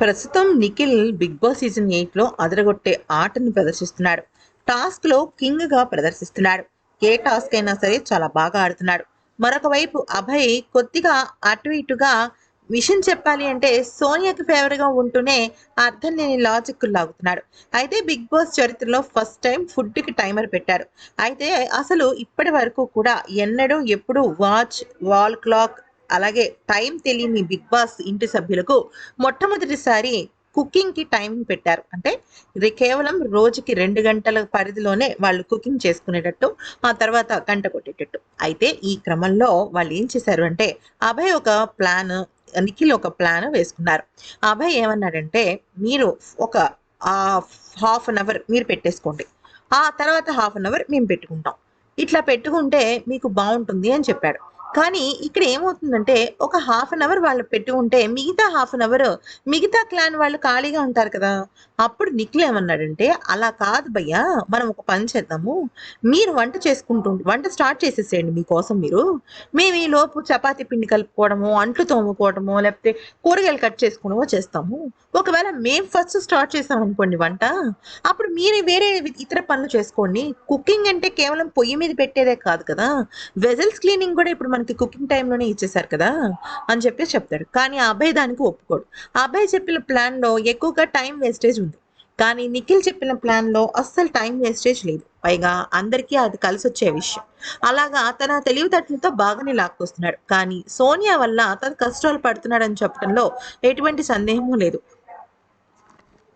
ప్రస్తుతం Nikhil big boss season ఎయిట్లో అదరగొట్టే ఆటను ప్రదర్శిస్తున్నాడు. టాస్క్లో కింగ్గా ప్రదర్శిస్తున్నాడు. ఏ టాస్క్ అయినా సరే చాలా బాగా ఆడుతున్నాడు. మరొక వైపు అభయ్ కొద్దిగా అటు ఇటుగా విషయం చెప్పాలి అంటే సోనియాకి ఫేవర్గా ఉంటూనే అర్థం లేని లాజిక్ లాగుతున్నాడు. అయితే బిగ్ బాస్ చరిత్రలో ఫస్ట్ టైం ఫుడ్కి టైమర్ పెట్టారు. అయితే అసలు ఇప్పటి వరకు కూడా ఎన్నడూ ఎప్పుడు వాచ్ వాల్ క్లాక్ అలాగే టైం తెలియని బిగ్ బాస్ ఇంటి సభ్యులకు మొట్టమొదటిసారి కుకింగ్కి టైం పెట్టారు. అంటే ఇది కేవలం రోజుకి రెండు గంటల పరిధిలోనే వాళ్ళు కుకింగ్ చేసుకునేటట్టు ఆ తర్వాత గంట కొట్టేటట్టు. అయితే ఈ క్రమంలో వాళ్ళు ఏం చేశారు అంటే అభయ్ ఒక ప్లాన్ నిఖిల్ ఒక ప్లాన్ వేసుకున్నారు. అభయ్ ఏమన్నాడంటే మీరు ఒక హాఫ్ అన్ అవర్ మీరు పెట్టేసుకోండి. ఆ తర్వాత హాఫ్ అన్ అవర్ మేము పెట్టుకుంటాం. ఇట్లా పెట్టుకుంటే మీకు బాగుంటుంది అని చెప్పాడు. కానీ ఇక్కడ ఏమవుతుందంటే ఒక హాఫ్ అన్ అవర్ వాళ్ళు పెట్టి ఉంటే మిగతా హాఫ్ అన్ అవర్ మిగతా క్లాన్ వాళ్ళు ఖాళీగా ఉంటారు కదా. అప్పుడు నిఖిల్ ఏమన్నాడంటే అలా కాదు భయ్యా మనం ఒక పని చేద్దాము. మీరు వంట చేసుకుంటూ వంట స్టార్ట్ చేసేసేయండి మీకోసం మీరు. మేము ఈ లోపు చపాతీ పిండి కలుపుకోవడము అంట్లు తోముకోవడము లేకపోతే కూరగాయలు కట్ చేసుకోవడమో చేస్తాము. ఒకవేళ మేము ఫస్ట్ స్టార్ట్ చేసాం అనుకోండి వంట అప్పుడు మీరు వేరే ఇతర పనులు చేసుకోండి. కుకింగ్ అంటే కేవలం పొయ్యి మీద పెట్టేదే కాదు కదా. వెజల్స్ క్లీనింగ్ కూడా ఇప్పుడు మనం మనకి కుకింగ్ టైంలోనే ఇచ్చేశారు కదా అని చెప్పి చెప్తాడు. కానీ ఆ అబ్బాయి దానికి ఒప్పుకోడు. ఆ అబ్బాయి చెప్పిన ప్లాన్లో ఎక్కువగా టైం వేస్టేజ్ ఉంది. కానీ నిఖిల్ చెప్పిన ప్లాన్లో అస్సలు టైం వేస్టేజ్ లేదు. పైగా అందరికీ అది కలిసి వచ్చే విషయం. అలాగా తన తెలివితేటలతో బాగానే లాక్కొస్తున్నాడు. కానీ సోనియా వల్ల తను కష్టాలు పడుతున్నాడని చెప్పడంలో ఎటువంటి సందేహము లేదు.